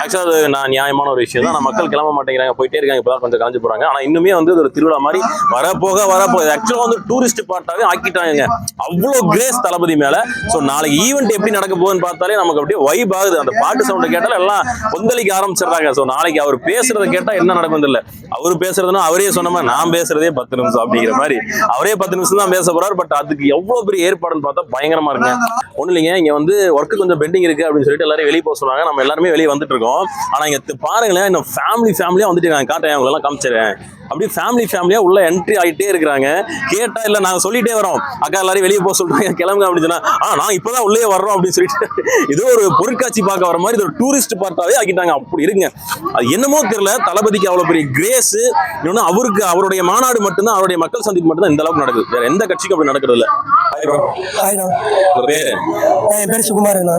ஆக்சுவலாக அது நான் நியாயமான ஒரு விஷயம் தான். மக்கள் கிளம்ப மாட்டேங்கிறாங்க. போயிட்டே இருக்காங்க. இப்போ கொஞ்சம் கலைஞ்சு போறாங்க. ஆனால் இன்னுமே வந்து ஒரு திருவிழா மாதிரி வரப்போக வரப்போக. ஆக்சுவலாக வந்து டூரிஸ்ட் பார்ட்டாவே ஆக்கிட்டாங்க. அவ்வளோ கிரேஸ் தளபதி மேல. ஸோ நாளைக்கு ஈவெண்ட் எப்படி நடக்க போகுதுன்னு பார்த்தாலே நமக்கு அப்படியே வைப் ஆகுது. அந்த பாட்டு சவுண்டை கேட்டாலும் எல்லாம் கொந்தளிக்க ஆரம்பிச்சிடுறாங்க. ஸோ நாளைக்கு அவர் பேசுறத கேட்டால் என்ன நடக்கும் தெரியல. அவர் பேசுறதுன்னா அவரே சொன்ன மாதிரி நான் பேசுறதே பத்து நிமிஷம் அப்படிங்கிற மாதிரி. அவரே பத்து நிமிஷம் தான் பேச போறாரு. பட் அதுக்கு எவ்வளவு பெரிய ஏற்பாடுன்னு பார்த்தா பயங்கரமா இருக்குங்க. ஒண்ணு இல்லைங்க. இங்க வந்து ஒர்க்கு கொஞ்சம் பெண்டிங் இருக்கு அப்படின்னு சொல்லிட்டு எல்லாரும் வெளியே போக சொன்னாங்க. நம்ம எல்லாருமே வெளியே வந்துட்டு இருக்கோம் ஆனா இங்க பாருங்களேன் இன்னும் ஃபேமிலி ஃபேமிலியா வந்துட்டு இருக்காங்க காட்டுறேன் அவங்க எல்லாம் காமிச்சிடுறேன். அப்படியே ஃபேமிலி ஃபேமிலியா உள்ள என்ட்ரி ஆயிட்டே இருக்கிறாங்க. கேட்டா இல்ல நாங்க சொல்லிட்டே வரோம். அக்கா எல்லாரும் வெளியே போக சொல்றாங்க. கிளம்புங்க அப்படின்னு சொன்னா ஆ நான் இப்பதான் உள்ளே வர்றோம் அப்படின்னு சொல்லிட்டு இது ஒரு பொருட்காட்சி பார்க்க வர மாதிரி இது ஒரு டூரிஸ்ட் பார்ட்டாவே ஆக்கிட்டாங்க. அப்படி இருக்குங்க அது என்னமோ தெரியல தளபதிக்கு அவ்வளவு பெரிய கிரேஸ் இன்னொன்னு அவருக்கு அவருடைய மாநாடு மட்டும்தான் அவருடைய மக்கள் சந்திப்பு மட்டும்தான் இந்த அளவுக்கு நடக்குது. வேற எந்த கட்சிக்கும் அப்படி நடக்கிறது இல்ல.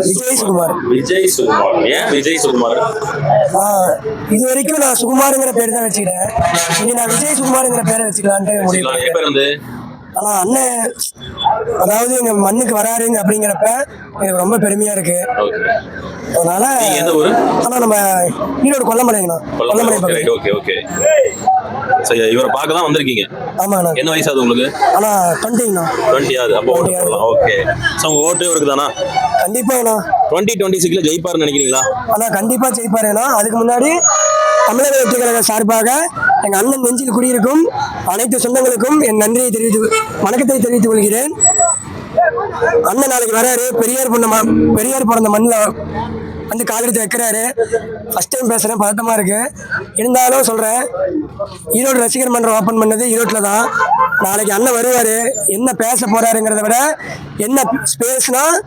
விஜய் சுகுமார். விஜய் சுகுமார். ஏன் விஜய் சுகுமார்? இது வரைக்கும் நான் சுகுமாருங்கிற பேர் தான் வச்சுக்கிட்டேன். இனி நான் விஜய் சுகுமாருங்கிற பேரை வச்சுக்கலான்ட்டு முடிவு நான் எப்ப இருந்து ஆனா அண்ணன் அதாவது எங்க மண்ணுக்கு வராருங்க அப்படிங்கிறப்ப எனக்கு ரொம்ப பெருமையா இருக்கு. அதனால ஆனா நம்ம ஈரோடு கொல்லமலைங்கண்ணா. கொல்லமலை. ஓகே ஓகே சரி இவரை பார்க்க தான் வந்திருக்கீங்க. ஆமாண்ணா. என்ன வயசு ஆகுது உங்களுக்கு? ஆனா டுவெண்ட்டிங்கண்ணா டுவெண்ட்டி ஆகுது அப்போ ஓட்டு போடலாம். ஓகே ஸோ உங்க ஓட்டு இவருக்கு தானா கண்டிப்பாண்ணா டுவெண்ட்டி டுவெண்ட்டி சிக்ஸ்ல ஜெயிப்பாருன்னு நினைக்கிறீங்களா? ஆனா கண்டிப்பா ஜெயிப்பாருண்ணா அதுக்கு முன்னாடி தமிழக வெற்றி கழக சார்பாக எங்கள் அண்ணன் நெஞ்சில் குடியிருக்கும் அனைத்து சொந்தங்களுக்கும் என் நன்றியை தெரிவித்து வணக்கத்தை தெரிவித்துக் கொள்கிறேன். அண்ணன் நாளைக்கு வராரு. பெரியார் பொண்ணு பெரியார் பிறந்த மண்ணில் வந்து காலெடுத்து வைக்கிறாரு. ஃபர்ஸ்ட் டைம் பேசுகிறேன் பதட்டமாக இருக்குது இருந்தாலும் சொல்கிறேன் ஈரோடு ரசிகர் மன்றம் ஓப்பன் பண்ணது ஈரோட்டில் தான். நாளைக்கு அண்ணன் வருவார். என்ன பேச போகிறாருங்கிறத விட என்ன ஸ்பேஸ்னால்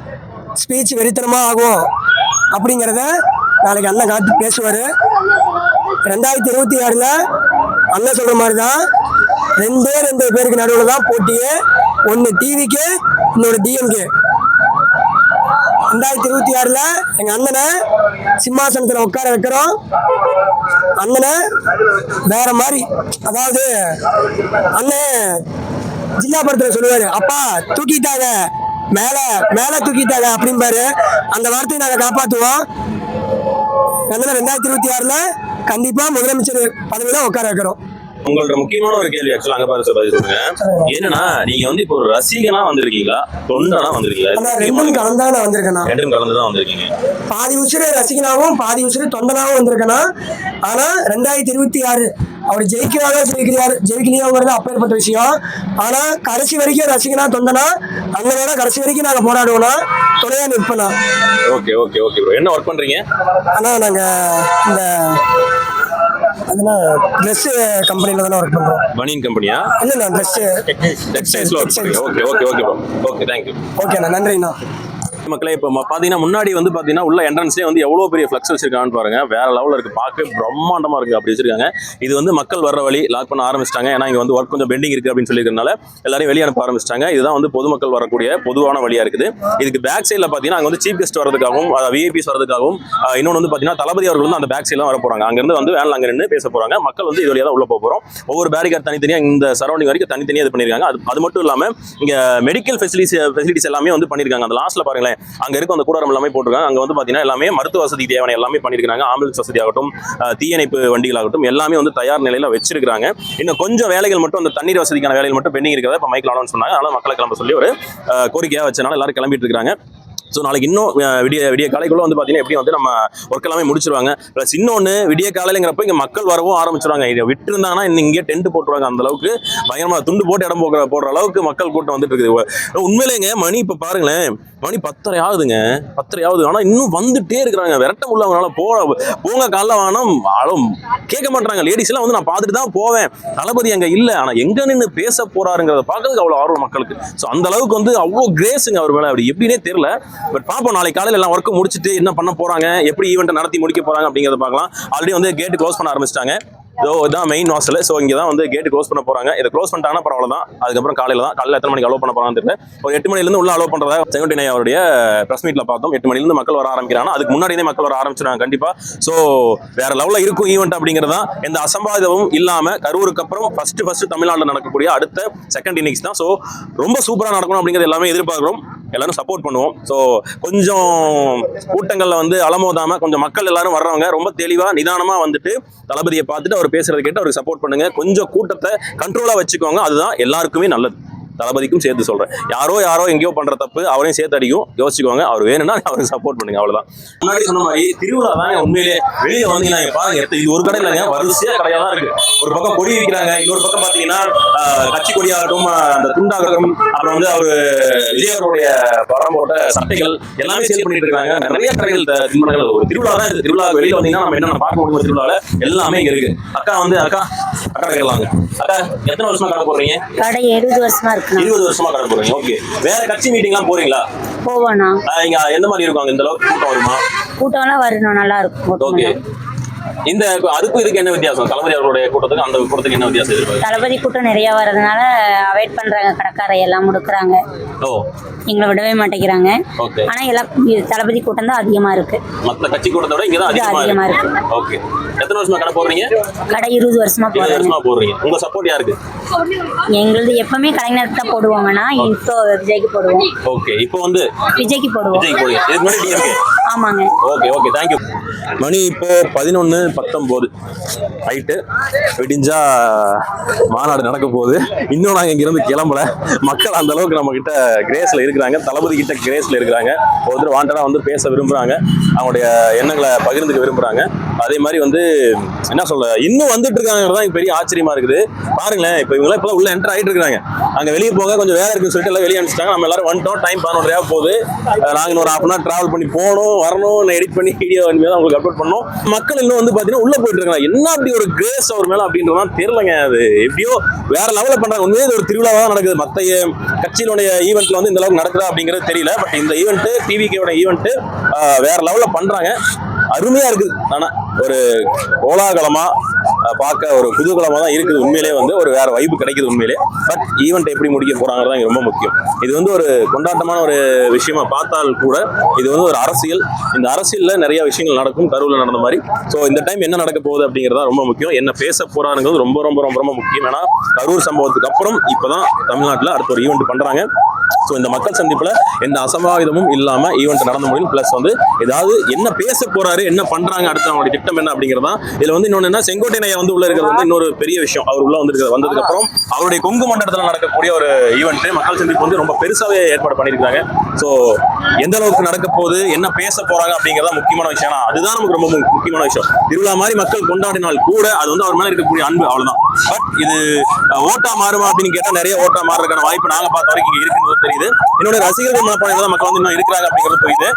ஸ்பீச் வெறித்தனமாக ஆகும். அப்படிங்கிறத நாளைக்கு அண்ணன் காட்டி பேசுவார். ரெண்டாயிரத்தி இருபத்தி ஆறில் அண்ணன் சொல்கிற மாதிரி தான் ரெண்டே ரெண்டு பேருக்கு நடுவில் தான் போட்டியே. ஒன்று டிவிக்கு இன்னொரு டிஎம்கே ரெண்டாயிரத்தி இருபத்தி ஆறில் எங்கள் அண்ணனை சிம்மாசனத்தில் உட்கார வைக்கிறோம். அண்ணனை வேற மாதிரி அதாவது அண்ணன் ஜில்லா படத்தில் சொல்லுவார் அப்பா தூக்கிட்டாங்க மேலே மேலே தூக்கிட்டாங்க அப்படிம்பாரு. அந்த வார்த்தையை நாங்கள் காப்பாற்றுவோம் அண்ணனை ரெண்டாயிரத்தி இருபத்தி ஆறில் கண்டிப்பா முதலமைச்சர் பதவியில் உட்கார வைக்கிறோம் உங்களோட முக்கியமான ஒரு கேள்வி ஆக்சுவலா அங்க பாரு சார் பதில் சொல்லுங்க. என்னன்னா நீங்க வந்து இப்போ ஒரு ரசிகனா வந்திருக்கீங்களா? தொண்டனா வந்திருக்கீங்களா? ரெண்டும் கலந்தா நான் வந்திருக்கேன். ரெண்டும் கலந்து தான் வந்திருக்கீங்க. பாதி உசுறு ரசிகனாவும் பாதி உசுறு தொண்டனாவும் வந்திருக்கேனா ஆனா ரெண்டாயிரத்தி இருபத்தி ஆறு அவர் ஜெயிக்கிறாரோ ஜெயிக்கிறார் ஜெயிக்கலையோங்கிறது அப்பேற்பட்ட விஷயம். ஆனா கடைசி வரைக்கும் ரசிகனா தொண்டனா? அண்ணனோட கடைசி வரைக்கும் நாங்க போராடுவோம்னா துணையா நிற்பனா ஓகே ஓகே ஓகே ப்ரோ என்ன ஒர்க் பண்றீங்க? ஆனா நாங்க இந்த ட்ரெஸ் கம்பெனில தானே ஒர்க் பண்றோம். பனியன் கம்பெனியா? இல்ல நான் ட்ரெஸ் டெக்ஸ்டைல்ஸ்ல பண்றீங்க. Okay okay okay okay thank you ஓகேண்ணா நன்றிண்ணா. மக்களே. இப்போ பார்த்தீங்கன்னா முன்னாடி வந்து பார்த்தீங்கன்னா உள்ள என்ட்ரன்ஸ்லேயே வந்து எவ்வளோ பெரிய ஃப்ளக்ஸ் வச்சிருக்காங்கன்னு பாருங்க. வேற லெவலில் இருக்கு. பார்க்கவே பிரம்மாண்டமாக இருக்கு அப்படி வச்சிருக்காங்க. இது வந்து மக்கள் வர வழி லாக் பண்ண ஆரம்பிச்சிட்டாங்க. ஏன்னா இங்கே வந்து ஒர்க் கொஞ்சம் பெண்டிங் இருக்கு அப்படின்னு சொல்லியிருக்கனால எல்லாரையும் வெளியே அனுப்ப ஆரம்பிச்சிட்டாங்க. இதுதான் வந்து பொதுமக்கள் வரக்கூடிய பொதுவான வழியாக இருக்குது. இதுக்கு பேக் சைடில் பார்த்தீங்கன்னா அங்கே வந்து சீஃப் கெஸ்ட் வரதுக்காகவும் விஐபிஸ் வரதுக்காகவும் இன்னொன்று வந்து பார்த்தீங்கன்னா தளபதி அவர்கள் வந்து அந்த பேக் சைடில் வர போகிறாங்க அங்கேருந்து வந்து வேனில் அங்கே நின்று பேச போகிறாங்க மக்கள் வந்து இது வழியாக தான் உள்ள போக போகிறோம் ஒவ்வொரு பேரிகார்ட் தனித்தனியாக இந்த சரௌண்டிங் வரைக்கும் தனித்தனியாக இது பண்ணியிருக்காங்க. அது அது மட்டும் இல்லாமல் இங்கே மெடிக்கல் ஃபெசிலிட்டிஸ் ஃபெசிலிட்டிஸ் எல்லாமே வந்து பண்ணியிருக்காங்க. அந்த லாஸ்ட்டில் பாருங்களேன் அங்கே இருக்கும் அந்த கூடாரம் எல்லாமே போட்டிருக்காங்க. அங்கே வந்து பார்த்தீங்கன்னா எல்லாமே மருத்துவ வசதி தேவையான எல்லாமே பண்ணியிருக்காங்க ஆம்புலன்ஸ் வசதி ஆகட்டும் ஆஹ் தீயணைப்பு வண்டிகளாகட்டும் எல்லாமே வந்து தயார் நிலையில் வச்சிருக்காங்க இன்னும் கொஞ்சம் வேலைகள் மட்டும் அந்த தண்ணீர் வசதிக்கான வேலைகள் மட்டும் பெண்டிங் இருக்கிறத இப்போ மைக்கில் அனௌன்ஸ் சொன்னாங்க அதனால மக்களை கிளம்ப சொல்லி ஒரு கோரிக்கையாக வச்சனால எல்லாரும் கிளம்பிட்டு இருக்காங்க. ஸோ நாளைக்கு இன்னும் விடிய விடிய காலைக்குள்ளே வந்து பார்த்தீங்கன்னா எப்படி வந்து நம்ம ஒர்க் எல்லாமே முடிச்சிருவாங்க. ப்ளஸ் இன்னொன்று விடிய காலையிலங்கிறப்ப இங்கே மக்கள் வரவும் ஆரம்பிச்சிருவாங்க. இதை விட்டுருந்தாங்கன்னா இன்னும் இங்கே டென்ட் போட்டுருவாங்க அந்த அளவுக்கு. பயங்கரமாக துண்டு போட்டு இடம் போக்குற போடுற அளவுக்கு மக்கள் கூட்டம் வந்துட்டு இருக்குது உண்மையிலேங்க மணி இப்போ பாருங்களேன் மணி பத்தரை ஆகுதுங்க. பத்தரை ஆகுது. ஆனால் இன்னும் வந்துட்டே இருக்கிறாங்க. விரட்ட உள்ளவங்களால போ போங்க காலைல வேணாம் ஆளும் கேட்க மாட்டாங்க லேடிஸ் எல்லாம் வந்து நான் பார்த்துட்டு தான் போவேன். தளபதி அங்கே இல்லை. ஆனால் எங்கே நின்று பேச போறாருங்கிறத பார்க்கறதுக்கு அவ்வளோ ஆர்வம் மக்களுக்கு. ஸோ அந்த அளவுக்கு வந்து அவ்வளோ கிரேஸுங்க அவர் மேலே அப்படி எப்படின்னே தெரியல. பட் பார்ப்போம் நாளைக்கு காலையில் எல்லாம் ஒர்க்கு முடிச்சுட்டு என்ன பண்ண போறாங்க எப்படி ஈவெண்ட்டை நடத்தி முடிக்க போறாங்க அப்படிங்கிறத பார்க்கலாம். ஆல்ரெடி வந்து கேட்டு க்ளோஸ் பண்ண ஆரம்பிச்சிட்டாங்க. ஸோ இதான் மெயின் வாசல் ஸோ இங்கே தான் வந்து கேட்டு க்ளோஸ் பண்ண போறாங்க. இதை க்ளோஸ் பண்ணிட்டாங்கன்னா பரவாயில்ல தான் அதுக்கப்புறம் காலையில் தான் காலையில் எத்தனை மணிக்கு அலோவ் பண்ண போகிறான்னு தெரியல. ஒரு எட்டு மணிலேருந்து உள்ள அலோவ் பண்ணுறதா செங்கோட்டை அவருடைய ப்ரெஸ் மீட்ல பார்த்தோம். எட்டு மணிலேருந்து மக்கள் வர ஆரம்பிக்கிறாங்க. அதுக்கு முன்னாடியே மக்கள் வர ஆரம்பிச்சிடுறாங்க கண்டிப்பாக ஸோ வேற லெவலில் இருக்கும் ஈவெண்ட் அப்படிங்கிறதா எந்த அசம்பாவிதமும் இல்லாமல் கரூருக்கு அப்புறம் ஃபர்ஸ்ட் ஃபர்ஸ்ட் தமிழ்நாட்டில் நடக்கக்கூடிய அடுத்த செகண்ட் இன்னிங்ஸ் தான். ஸோ ரொம்ப சூப்பராக நடக்கணும் அப்படிங்கிறது எல்லாமே எதிர்பார்க்குறோம். எல்லாரும் சப்போர்ட் பண்ணுவோம். ஸோ கொஞ்சம் கூட்டங்களில் வந்து அலமோதாம கொஞ்சம் மக்கள் எல்லாரும் வர்றவங்க ரொம்ப தெளிவாக நிதானமாக வந்துட்டு தளபதியை பார்த்துட்டு அவர் பேசுறது கேட்டு அவருக்கு சப்போர்ட் பண்ணுங்க. கொஞ்சம் கூட்டத்தை கண்ட்ரோலாக வச்சுக்கோங்க. அதுதான் எல்லாருக்குமே நல்லது. தளபதிக்கும் சேர்த்து சொல்றேன். யாரோ யாரோ எங்கேயோ பண்ற தப்பு அவரையும் சேர்த்து அடிக்கும். யோசிச்சுக்கோங்க அவர் வேணும்னா அவருக்கு சப்போர்ட் பண்ணுங்க அவ்வளவுதான். முன்னாடி சொன்ன மாதிரி திருவிழா தாங்க உண்மையிலே. வெளியே வந்தீங்கன்னா பாருங்க இது ஒரு கடை இல்லைங்க வரிசையா கடையா தான் இருக்கு. ஒரு பக்கம் கொடி விற்கிறாங்க இன்னொரு பக்கம் பாத்தீங்கன்னா கட்சி கொடியாகட்டும் அந்த துண்டாகட்டும் அப்புறம் வந்து அவரு விஜய் அவருடைய படம் போட்ட சட்டைகள் எல்லாமே சேல் பண்ணிட்டு இருக்காங்க. நிறைய கடைகள் த- தின்பண்டங்கள் ஒரு திருவிழா தான் இது. திருவிழா வெளியில வந்தீங்கன்னா நம்ம என்னென்ன பார்க்க முடியும் திருவிழால எல்லாமே இங்க இருக்கு. அக்கா வந்து அக்கா அக்கா கேட்கலாங்க அக்கா எத்தனை வருஷமா கடை போடுறீங்க? கடை எழுபது வருஷமா இருக்குண்ணா இருபது வருஷமா கடை போடுறீங்க ஓகே வேற கட்சி மீட்டிங்லாம் போறீங்களா? போவோண்ணா. ஆஹ் இங்க எந்த மாதிரி இருக்கும்? இந்த அளவுக்கு கூட்டம் வருமா? கூட்டம்லாம் வரணும். நல்லா இருக்கும். ஓகே இந்த அதுக்கும் இதுக்கு என்ன வித்தியாசம்? தளபதி அவர்களுடைய கூட்டத்துக்கு அந்த கூட்டத்துக்கு என்ன வித்தியாசம் தளபதி கூட்டம் நிறைய வர்றதுனால அவாய்ட் பண்றாங்க. கடைக்காரை எல்லாம் முடுக்குறாங்க. ஓ. எங்களை விடவே மாட்டேங்கிறாங்க. ஆனா எல்லாம் தளபதி கூட்டம் தான் அதிகமா இருக்கு. மத்த கட்சி கூட்டத்தை விட இங்க தான் அதிகமா இருக்கு. இருக்கு. ஓகே. எத்தனை வருஷமா கடை போடுறீங்க? கடை இருபது வருஷமா போடுறாங்க. வருஷமா போடுறீங்க. உங்க சப்போர்ட் யாருக்கு? எங்களுது எப்பவுமே கலைஞருக்கு தான் போடுவாங்கன்னா இப்போ விஜய்க்கு போடுவோம். ஓகே. இப்போ வந்து விஜய்க்கு போடுவோம். விஜய் போடுங்க இதுக்கு முன்னாடி டிஎம்கே ஆமாங்க. Okay okay. தேங்க்யூ மணி இப்போ பதினொன்று பத்தொம்போது. நைட்டு விடிஞ்சா மாநாடு நடக்க போகுது. இன்னும் நாங்கள் இங்கிருந்து கிளம்பல. மக்கள் அந்த அளவுக்கு நம்ம கிட்ட கிரேஸில் இருக்கிறாங்க தளபதி கிட்ட கிரேஸில் இருக்கிறாங்க ஒருத்தர் வாண்டடாக வந்து பேச விரும்புகிறாங்க அவங்களுடைய எண்ணங்களை பகிர்ந்துக்க விரும்புகிறாங்க அதே மாதிரி வந்து என்ன சொல்ற இன்னும் வந்துட்டு இருக்காங்கிறது தான் பெரிய ஆச்சரியமா இருக்குது. பாருங்களேன் இப்போ இவங்களாம் இப்போ உள்ள என்டர் ஆகிட்டு இருக்காங்க. அங்கே வெளியே போக கொஞ்சம் வேலை இருக்குன்னு சொல்லிட்டு எல்லாம் வெளியே அனுப்பிச்சிட்டாங்க. நம்ம எல்லாரும் வந்துட்டோம் டைம் பதினொன்றையா போகுது. நாங்கள் இன்னொரு ஹாஃப் அன் ஹவர் ட்ராவல் பண்ணி போகணும் வரணும் எடிட் பண்ணி வீடியோ தான் உங்களுக்கு அப்லோட் பண்ணோம். மக்கள் இன்னும் வந்து பார்த்தீங்கன்னா உள்ள போயிட்டு இருக்காங்க. என்ன அப்படி ஒரு கிரேஸ் அவர் மேலே அப்படின்றதான் தெரியலங்க. அது எப்படியோ வேற லெவலில் பண்ணுறாங்க உண்மையே ஒரு திருவிழாவாக தான் நடக்குது. மற்ற கட்சியினுடைய ஈவெண்ட்ல வந்து இந்த அளவுக்கு நடக்குதா அப்படிங்கிறது தெரியல. பட் இந்த ஈவெண்ட்டு டிவிகேவோட ஈவெண்ட்டு வேற லெவலில் பண்ணுறாங்க அருமையாக இருக்குது. ஆனால் ஒரு கோலாகலமாக பார்க்க ஒரு குதூகலமாக தான் இருக்குது. உண்மையிலே வந்து ஒரு வேற வைப்பு கிடைக்குது உண்மையிலே. பட் ஈவெண்ட் எப்படி முடிக்க போகிறாங்கிறது தான் ரொம்ப முக்கியம். இது வந்து ஒரு கொண்டாட்டமான ஒரு விஷயமா பார்த்தால் கூட இது வந்து ஒரு அரசியல். இந்த அரசியலில் நிறைய விஷயங்கள் நடக்கும் கருவில் நடந்த மாதிரி. ஸோ இந்த டைம் என்ன நடக்க போகுது அப்படிங்கிறது தான் ரொம்ப முக்கியம். என்ன பேச போகிறாங்கிறது ரொம்ப ரொம்ப ரொம்ப ரொம்ப முக்கியம். ஏன்னா கரூர் சம்பவத்துக்கு அப்புறம் இப்பதான் தமிழ்நாட்டில் அடுத்த ஒரு ஈவெண்ட் பண்ணுறாங்க ஸோ இந்த மக்கள் சந்திப்புல எந்த அசம்பாவிதமும் இல்லாம ஈவெண்ட் நடந்து முடியும் பிளஸ் வந்து ஏதாவது என்ன பேச போறாரு என்ன பண்றாங்க அடுத்து அவங்களுடைய திட்டம் என்ன அப்படிங்கிறது. இதுல வந்து இன்னொன்னு என்ன செங்கோட்டை நையா வந்து உள்ள இருக்கிறது வந்து இன்னொரு பெரிய விஷயம். அவர் உள்ள வந்திருக்கிறது வந்ததுக்கு அப்புறம் அவருடைய கொங்கு மண்டலத்தில் நடக்கக்கூடிய ஒரு ஈவெண்ட் மக்கள் சந்திப்பு வந்து ரொம்ப பெருசாவே ஏற்பாடு பண்ணியிருக்காங்க ஸோ எந்த அளவுக்கு நடக்க போகுது என்ன பேச போறாங்க அப்படிங்கிறதா முக்கியமான விஷயம். அதுதான் நமக்கு ரொம்ப முக்கியமான விஷயம். திருவிழா மாதிரி மக்கள் கொண்டாடினால் கூட அது வந்து அவர் மேல இருக்கக்கூடிய அன்பு அவ்வளவுதான். பட் இது ஓட்டா மாறுமா அப்படின்னு கேட்டா நிறைய ஓட்டா மாறுறதுக்கான வாய்ப்பு நாங்க பார்த்த வரைக்கும் இங்க இருக்குன்றது தெரியுது என்னோட ரசிகர்கள் மனப்பான்மை தான் மக்கள் வந்து இன்னும் இருக்கிறாங்க அப்படிங்கிறது புரியுது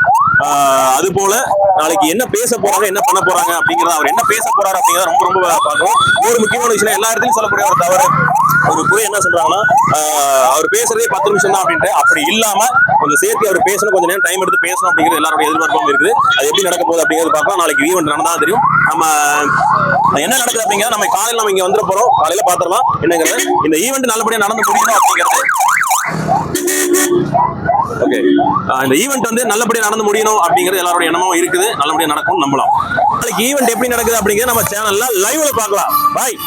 அது போல நாளைக்கு என்ன பேச போறாங்க என்ன பண்ண போறாங்க அப்படிங்கறத அவர் என்ன பேச போறாரு அப்படிங்கறத ரொம்ப ரொம்ப பார்க்கணும். ஒரு முக்கியமான விஷயம் எல்லா இடத்துலயும் சொல்லக்கூடிய ஒரு தவறு. ஒரு குறை என்ன சொல்றாங்கன்னா அவர் பேசுறதே பத்து நிமிஷம் தான் அப்படின்ட்டு அப்படி இல்லாம கொஞ்சம் சேர்த்து அவர் பேசணும் கொஞ்சம் நேரம் டைம் எடுத்து பேசணும் அப்படிங்கிறது எல்லாருடைய எதிர்பார்ப்பும் இருக்குது. அது எப்படி நடக்க போகுது அப்படிங்கிறது பார்க்கலாம். நாளைக்கு ஈவெண்ட் நடந்தா தெரியும். நம்ம என்ன நடக்குது அப்படிங்கிறத நம்ம காலையில் நம்ம இங்க வந்துட போறோம். காலையில பாத்திரலாம் என்னங்கிறது இந்த ஈவெண்ட் நல்லபடியா நடந்து முடியணும் அப்படிங்கிறது ஓகே இந்த ஈவெண்ட் வந்து நல்லபடியாக நடந்து முடியணும் அப்படிங்கிறது எல்லாரோட எண்ணமும் இருக்குது. நல்லபடியாக நடக்கும் நம்பலாம். நாளைக்கு ஈவெண்ட் எப்படி நடக்குது அப்படிங்கிறத நம்ம சேனல்ல லைவ்ல பார்க்கலாம். பாய்